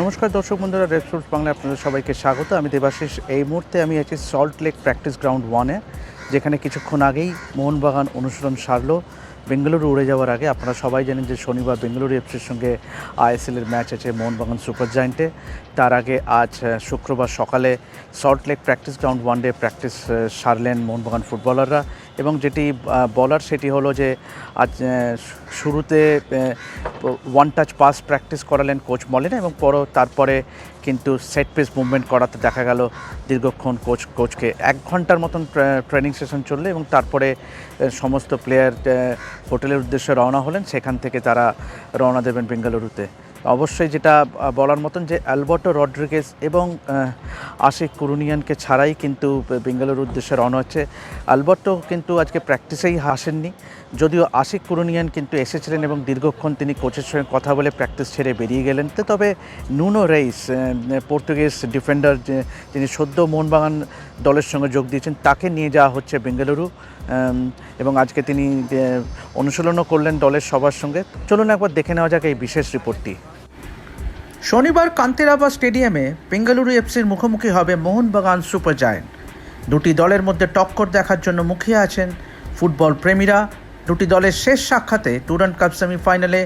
নমস্কার দর্শক বন্ধুরা স্পোর্টস বাংলায় আপনাদের সবাইকে স্বাগত। আমি দেবাশিস। এই মুহূর্তে আমি আছি সল্ট লেক প্র্যাকটিস গ্রাউন্ড ওয়ানে যেখানে কিছুক্ষণ আগেই মোহনবাগান অনুশীলন সারলো। বেঙ্গালুরু উড়ে যাওয়ার আগে আপনারা সবাই জানেন যে শনিবার বেঙ্গালুরু এফসির সঙ্গে আইএসএলের ম্যাচ আছে মোহনবাগান সুপার জায়েন্টে তার আগে আজ শুক্রবার সকালে Salt Lake practice ground one day practice সারলেন Mohun Bagan ফুটবলাররা এবং যেটি বলার সেটি হলো যে আজ শুরুতে ওয়ান টাচ পাস প্র্যাকটিস করালেন কোচ মলিনা এবং পর, তারপরে কিন্তু সেট পিস মুভমেন্ট করাতে দেখা গেল দীর্ঘক্ষণ কোচ কোচকে এক ঘণ্টার মতন ট্রেনিং সেশন চললে এবং তারপরে সমস্ত প্লেয়ার হোটেলের উদ্দেশ্যে রওনা হলেন। সেখান থেকে তারা রওনা দেবেন বেঙ্গালুরুতে। অবশ্যই যেটা বলার মতন যে অ্যালবার্টো রড্রিগেজ এবং আশিক কুরুনিয়ানকে ছাড়াই কিন্তু বেঙ্গালুরুর উদ্দেশ্যে রওনা হচ্ছে। অ্যালবার্টো কিন্তু আজকে প্র্যাকটিসেই আসেননি, যদিও আশিক কুরুনিয়ান কিন্তু এসেছিলেন এবং দীর্ঘক্ষণ তিনি কোচের সঙ্গে কথা বলে প্র্যাকটিস ছেড়ে বেরিয়ে গেলেন। তো তবে নুনো রেইস পর্তুগিজ ডিফেন্ডার যিনি সদ্য মোহনবাগান দলের সঙ্গে যোগ দিয়েছেন, তাকে নিয়ে যাওয়া হচ্ছে বেঙ্গালুরু। এবং আজকে তিনি অনুশীলনও করলেন দলের সবার সঙ্গে। চলুন একবার দেখে নেওয়া যাক এই বিশেষ রিপোর্টটি। শনিবার কান্তেরাবা স্টেডিয়ামে বেঙ্গালুরু এফসির মুখোমুখি হবে মোহনবাগান সুপার জায়েন্ট। দুটি দলের মধ্যে টক্কর দেখার জন্য মুখিয়ে আছেন ফুটবল প্রেমীরা। দুটি দলের শেষ সাক্ষাতে টুরান্ট কাপ সেমিফাইনালে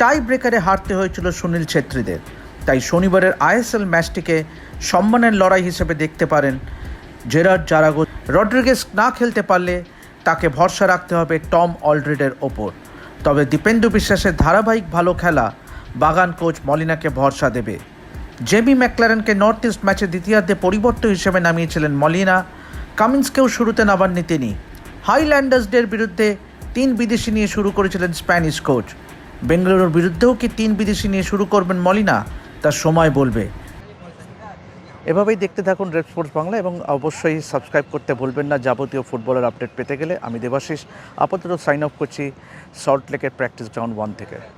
টাই ব্রেকারে হারতে হয়েছিল সুনীল ছেত্রীদের। তাই শনিবারের আইএসএল ম্যাচটিকে সম্মানের লড়াই হিসেবে দেখতে পারেন জেরার্ড জারাগো। রড্রিগেস না খেলতে পারলে তাকে ভরসা রাখতে হবে টম অলড্রেডের ওপর। তবে দীপেন্দু বিশ্বাসের ধারাবাহিক ভালো খেলা বাগান কোচ মলিনাকে ভরসা দেবে। জেমি ম্যাকলারেনকে নর্থ ইস্ট ম্যাচে দ্বিতীয়ার্ধে পরিবর্তন হিসেবে নামিয়েছিলেন মলিনা। কামিন্সকেও শুরুতে নামাননি তিনি। হাইল্যান্ডার্সদের বিরুদ্ধে তিন বিদেশি নিয়ে শুরু করেছিলেন স্প্যানিশ কোচ। বেঙ্গালুরুর বিরুদ্ধেও কি তিন বিদেশি নিয়ে শুরু করবেন মলিনা? তার সময় বলবে। এভাবেই দেখতে থাকুন রেড স্পোর্টস বাংলা এবং অবশ্যই সাবস্ক্রাইব করতে ভুলবেন না। যাবতীয় ফুটবলের আপডেট পেতে গেলে আমি দেবাশিস। আপাতত সাইন আপ করছি সল্ট লেকের প্র্যাকটিস গ্রাউন্ড ওয়ান থেকে।